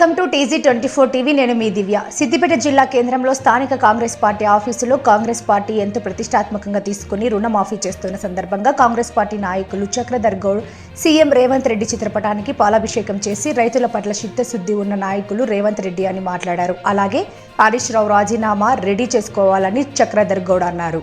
Welcome to TG twenty four TV. నేను మీ దివ్య. సిద్దిపేట జిల్లా కేంద్రంలో స్థానిక కాంగ్రెస్ పార్టీ ఆఫీసులో కాంగ్రెస్ పార్టీ ఎంతో ప్రతిష్టాత్మకంగా తీసుకుని రుణమాఫీ చేస్తున్న సందర్భంగా కాంగ్రెస్ పార్టీ నాయకులు చక్రధర్ గౌడ్ సీఎం రేవంత్ రెడ్డి చిత్రపటానికి పాలాభిషేకం చేసి రైతుల పట్ల చిత్తశుద్ధి ఉన్న నాయకులు రేవంత్ రెడ్డి అని మాట్లాడారు. అలాగే హరీష్ రావు రాజీనామా రెడీ చేసుకోవాలని చక్రధర్ గౌడ్ అన్నారు.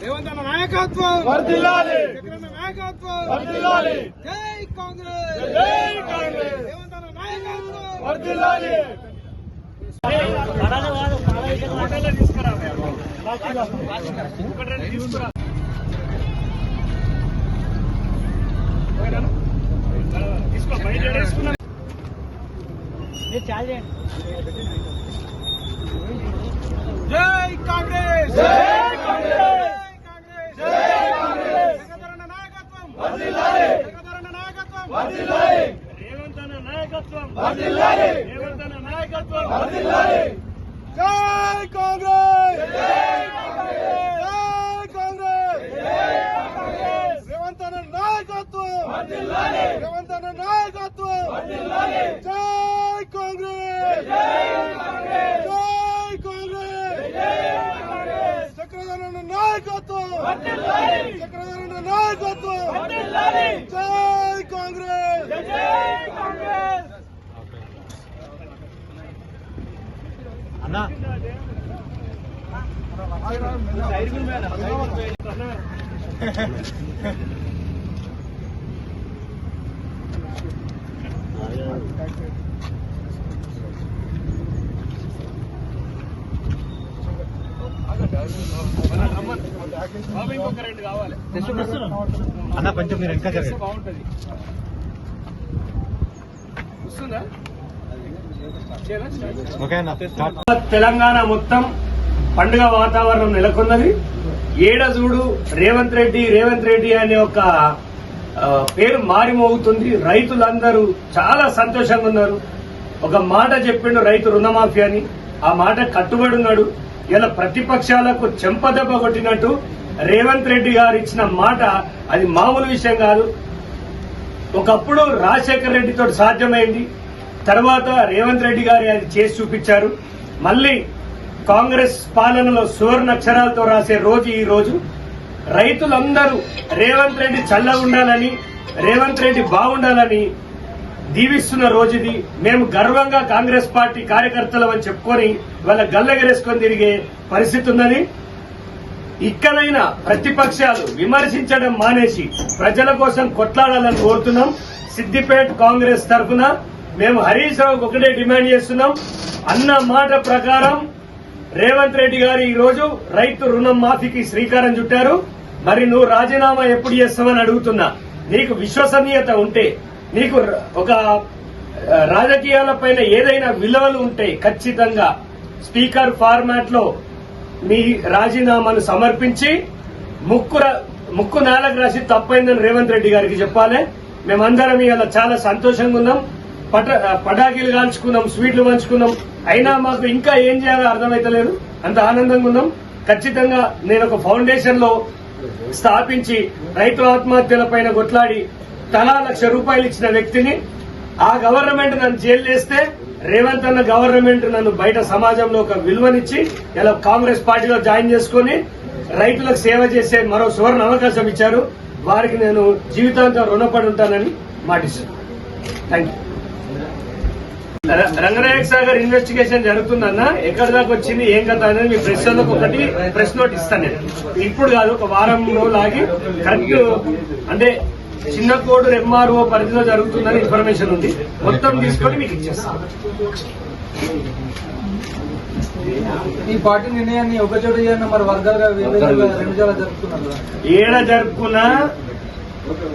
రేవంతన్న నాయకత్వం! జగనన్న నాయకత్వం! జై కాంగ్రెస్! జై కాంగ్రెస్! రేవంతన్న నాయకత్వం! వర్ధిల్లాలి! జై జై కాంగ్రెస్! జై కాంగ్రెస్! జై కాంగ్రెస్! నాయకత్వం! వర్ధిల్లాలి నాయకత్వం! వర్ధిల్లాలి రేవంతన్న నాయకత్వం! వర్ధిల్లాలి రేవంతన్న నాయకత్వం! వర్ధిల్లాలి జై కాంగ్రెస్! జై కాంగ్రెస్! జై కాంగ్రెస్! జై కాంగ్రెస్! నాయకత్వం! వర్ధిల్లాలి రేవంతన్న నాయకత్వం! వర్ధిల్లాలి జై కాంగ్రెస్ జై కాంగ్రెస్ జై కాంగ్రెస్ జై కాంగ్రెస్ చక్రధరణ నాయకత్వం చక్రధరణ నాయకత్వం! జై కాంగ్రెస్ జై కాంగ్రెస్! బాబు అన్న కొంచెం మీరు వెనక జరగండి. బాగుంటది. తెలంగాణ మొత్తం పండుగ వాతావరణం నెలకొన్నది. ఏడ చూడు రేవంత్ రెడ్డి రేవంత్ రెడ్డి అనే ఒక పేరు మారిమోగుతుంది. రైతులందరూ చాలా సంతోషంగా ఉన్నారు. ఒక మాట చెప్పిండు రైతు రుణమాఫీ అని. ఆ మాట కట్టుబడి ఉన్నాడు. ఇలా ప్రతిపక్షాలకు చెంపదెబ్బ కొట్టినట్టు రేవంత్ రెడ్డి గారు ఇచ్చిన మాట అది మామూలు విషయం కాదు. ఒకప్పుడు రాజశేఖర రెడ్డితో సాధ్యమైంది. తర్వాత రేవంత్ రెడ్డి గారు అది చేసి చూపించారు. మళ్ళీ కాంగ్రెస్ పాలనలో సువర్ణ అక్షరాలతో రాసే రోజు ఈ రోజు రైతులందరూ రేవంత్ రెడ్డి చల్ల ఉండాలని రేవంత్ రెడ్డి బాగుండాలని దీవిస్తున్న రోజు ఇది మేము గర్వంగా కాంగ్రెస్ పార్టీ కార్యకర్తలం అని చెప్పుకొని వాళ్ళ గల్లెగరేసుకొని తిరిగే పరిస్థితి ఉందని ఇక్కడైనా ప్రతిపక్షాలు విమర్శించడం మానేసి ప్రజల కోసం కొట్లాడాలని కోరుతున్నాం. సిద్దిపేట కాంగ్రెస్ తరఫున మేము హరీష్ రావుకు ఒకటే డిమాండ్ చేస్తున్నాం. అన్న మాట ప్రకారం రేవంత్ రెడ్డి గారు ఈ రోజు రైతు రుణం మాఫీకి శ్రీకారం చుట్టారు. మరి నువ్వు రాజీనామా ఎప్పుడు చేస్తావని అడుగుతున్నా. నీకు విశ్వసనీయత ఉంటే నీకు ఒక రాజకీయాల రాజకీయాలపైన ఏదైనా విలువలు ఉంటాయి ఖచ్చితంగా స్పీకర్ ఫార్మాట్లో మీ రాజీనామాను సమర్పించి ముక్కు ముక్కు నాలకు రాసి తప్పైందని రేవంత్ రెడ్డి గారికి చెప్పాలి. మేమందరం ఇవాళ చాలా సంతోషంగా ఉన్నాం. పట పటాకీలు కాల్చుకున్నాం స్వీట్లు పంచుకున్నాం. అయినా మాకు ఇంకా ఏం చేయాలో అర్థమైతలేదు. అంత ఆనందంగా ఉన్నాం. ఖచ్చితంగా నేను ఒక ఫౌండేషన్లో స్థాపించి రైతు ఆత్మహత్యలపైన కొట్లాడి తలా లక్ష రూపాయలు ఇచ్చిన వ్యక్తిని ఆ గవర్నమెంట్ నన్ను జైలు వేస్తే రేవంత్ అన్న గవర్నమెంట్ నన్ను బయట సమాజంలో ఒక విలువనిచ్చి ఇలా కాంగ్రెస్ పార్టీలో జాయిన్ చేసుకుని రైతులకు సేవ చేసే మరో సువర్ణ అవకాశం ఇచ్చారు. వారికి నేను జీవితాంతం రుణపడి ఉంటానని మాటిస్తున్నాను థ్యాంక్ యూ ర- రంగనాయక సాగర్ ఇన్వెస్టిగేషన్ జరుగుతుందన్న ఎక్కడి దాకా వచ్చింది ఏం కథ అనేది మీ ప్రశ్నలకు ఒకటి ప్రెస్ నోట్ ఇస్తాను నేను. ఇప్పుడు కాదు ఒక వారం రోజులు ఆగి కరెక్ట్ అంటే చిన్న కోడూరు ఎంఆర్ఓ పరిధిలో జరుగుతుందని ఇన్ఫర్మేషన్ ఉంది. మొత్తం తీసుకొని మీకు ఇచ్చేస్తాం. ఈ పార్టీ నిర్ణయాన్ని ఒక చోట చేయడం మరి వర్గాలుగా కదా. ఏడ జరుపుకున్నా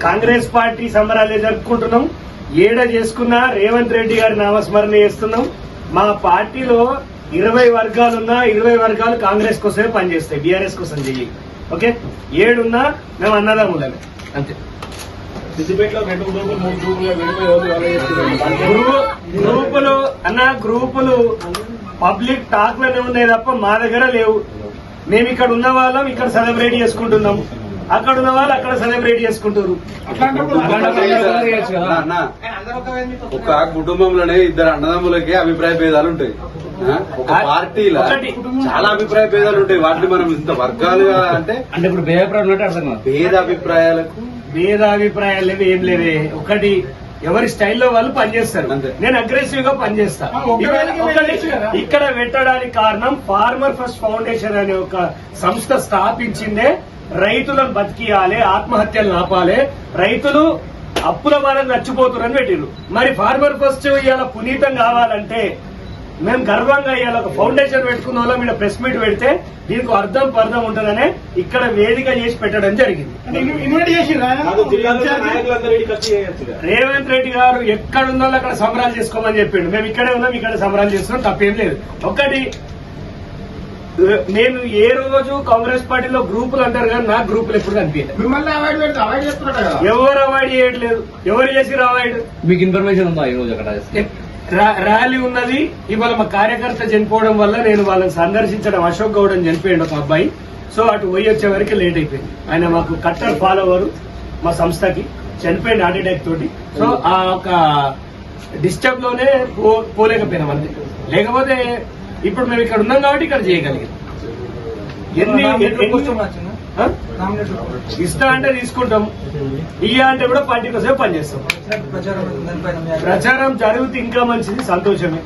కాంగ్రెస్ పార్టీ సంబరాలే జరుపుకుంటున్నాం. ఏడ చేసుకున్నా రేవంత్ రెడ్డి గారి నామస్మరణ చేస్తున్నాం. మా పార్టీలో ఇరవై వర్గాలున్నా ఇరవై వర్గాలు కాంగ్రెస్ కోసమే పనిచేస్తాయి బీఆర్ఎస్ కోసం చెయ్యి. ఓకే? ఏడున్నా మేము అన్నదమ్ములమే. అంతే. సిద్దిపేటలో రెండు గ్రూపులు మూడు అన్న గ్రూపులు పబ్లిక్ టాక్లోనే ఉన్నాయి తప్ప మా దగ్గర లేవు. మేము ఇక్కడ ఉన్న వాళ్ళం ఇక్కడ సెలబ్రేట్ చేసుకుంటున్నాం. అక్కడ ఉన్న వాళ్ళు అక్కడ సెలబ్రేట్ చేసుకుంటారు. అన్న, ఒక కుటుంబంలోనే ఇద్దరు అన్నదమ్ములకి అభిప్రాయ భేదాలు ఉంటాయి. ఆ? ఒక ఆ- పార్టీలో. చాలా అభిప్రాయ భేదాలు ఉంటాయి. వాటిని మనం ఇంత వర్గాలుగా అంటే అంటే ఇప్పుడు అర్థం భేద అభిప్రాయాలకు భేదాభిప్రాయాలు లేవు ఏం లేవే. ఒకటి ఎవరి స్టైల్లో వాళ్ళు పనిచేస్తారు. అంతే. నేను అగ్రెసివ్గా పనిచేస్తా ఒక్కదానికి ఇక్కడ- పెట్టడానికి కారణం ఫార్మర్ ఫస్ట్ ఫౌండేషన్ అనే ఒక సంస్థ స్థాపించిందే. రైతులను బతికియాలి ఆత్మహత్యలు ఆపాలి రైతులు అప్పుల బాధలు నచ్చిపోతున్నారని పెట్టిరు మరి ఫార్మర్ ఫస్ట్ ఇవాళ పునీతం కావాలంటే మేము గర్వంగా ఇవాళ ఒక ఫౌండేషన్ పెట్టుకున్న వాళ్ళం ఇక్కడ ప్రెస్ మీట్ పెడితే దీనికి అర్థం పర్థం ఉంటుందనే ఇక్కడ వేదిక చేసి పెట్టడం జరిగింది? రేవంత్ రెడ్డి గారు ఎక్కడుందో అక్కడ సంబరాలు చేసుకోమని చెప్పిండు. మేము ఇక్కడే ఉన్నాం ఇక్కడ సంబరాలు చేస్తున్నాం తప్పేం లేదు. ఒకటి నేను ఏ రోజు కాంగ్రెస్ పార్టీలో గ్రూపులు అంటారు కానీ నా గ్రూపులు ఎప్పుడు కనిపించలేదు ఎవరు అవాయిడ్ చేయట్లేదు? ఎవరు చేసి అవాయిడ్ మీకు ఇన్ఫర్మేషన్ ఉందా ఈ రోజు అక్కడ? ర్యాలీ ఉన్నది. ఇవాళ మా కార్యకర్త చనిపోవడం వల్ల నేను వాళ్ళని సందర్శించడం అశోక్ గౌడ్ అని చనిపోయాడు ఒక అబ్బాయి. సో అటు పోయి వచ్చే వరకు లేట్ అయిపోయింది. ఆయన మాకు కట్టర్ ఫాలోవర్ మా సంస్థకి. చనిపోయింది హార్ట్ అటాక్ తోటి. సో ఆ ఒక డిస్టర్బ్లోనే పో- పోలేకపోయినాం అంతే. లేకపోతే ఇప్పుడు మేము ఇక్కడ ఉన్నాం కాబట్టి ఇక్కడ చేయగలిగాం. ఎన్ని. ఇస్తా అంటే తీసుకుంటాం. ఇయ్య అంటే కూడా పార్టీ కోసమే పనిచేస్తాం ప్రచారం జరిగితే ఇంకా మంచిది సంతోషమే.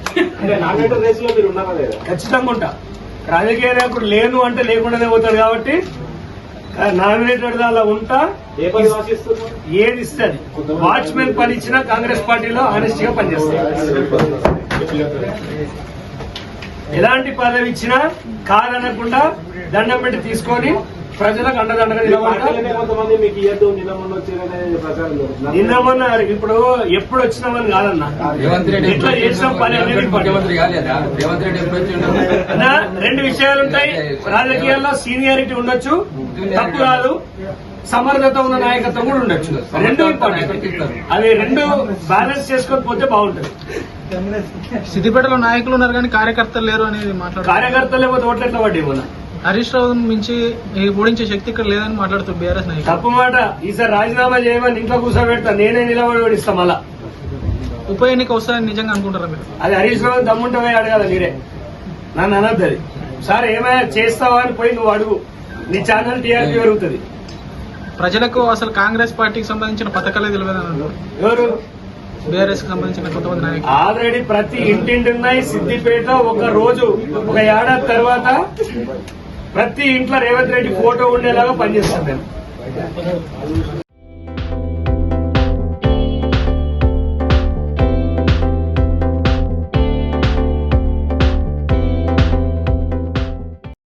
ఖచ్చితంగా ఉంటా. రాజకీయ నాయకుడు లేను అంటే లేకుండానే పోతాడు కాబట్టి నామినేటెడ్ అలా ఉంటా. ఏది ఇస్తుంది? వాచ్మెన్ పని ఇచ్చినా కాంగ్రెస్ పార్టీలో ఆనెస్ట్గా ఎలాంటి పదవి ఇచ్చినా కాదనకుండా దండం పెట్టి తీసుకొని ప్రజలకు అండదండగా నిన్న మొన్న ఇప్పుడు ఎప్పుడు వచ్చినామని కాదన్నా. ఎట్లా చేసిన పని రెండు విషయాలు ఉంటాయి రాజకీయాల్లో సీనియారిటీ ఉండొచ్చు తప్పు కాదు. సమర్థత ఉన్న నాయకత్వం కూడా ఉండొచ్చు. రెండు ఇంపార్టెంట్. అవి రెండు బ్యాలెన్స్ చేసుకొని పోతే బాగుంటుంది. సిద్దిపేటలో నాయకులు ఉన్నారు కానీ కార్యకర్తలు లేరు అనేది మాట్లాడుతున్నారు కార్యకర్తలు లేకపోతే ఓట్లు ఎట్లా పడ్డాయి మొన్న హరీష్ రావు మించి ఈ ఓడించే శక్తి ఇక్కడ లేదని మాట్లాడుతారు బీఆర్ఎస్ నాయకులు. తప్పు మాట ఈసారి రాజీనామా చేయమని ఇంట్లో కూర్చోబెడతా నేనే నిలబడి ఓడిస్తా మళ్ళా. ఉప ఎన్నిక వస్తారని నిజంగా అనుకుంటారా మీరు? అది హరీష్ రావు దమ్ముంటే అడగాల మీరే. నన్ను అనద్దు అది. సార్ ఏమైనా చేస్తావా అని పోయి నువ్వు అడుగు. నీ ఛానల్ టీఆర్పీ పెరుగుతుంది. ప్రజలకు అసలు కాంగ్రెస్ పార్టీకి సంబంధించిన పథకాలే తెలియదు? ఎవరు? బీఆర్ఎస్ సంబంధించిన కొంతమంది నాయకులు. ఆల్రెడీ ప్రతి ఇంటింటి ఉన్నాయి సిద్దిపేట ఒక రోజు ఒక ఏడాది తర్వాత ప్రతి ఇంట్లో రేవంత్ రెడ్డి ఫోటో ఉండేలాగా పనిచేస్తాను నేను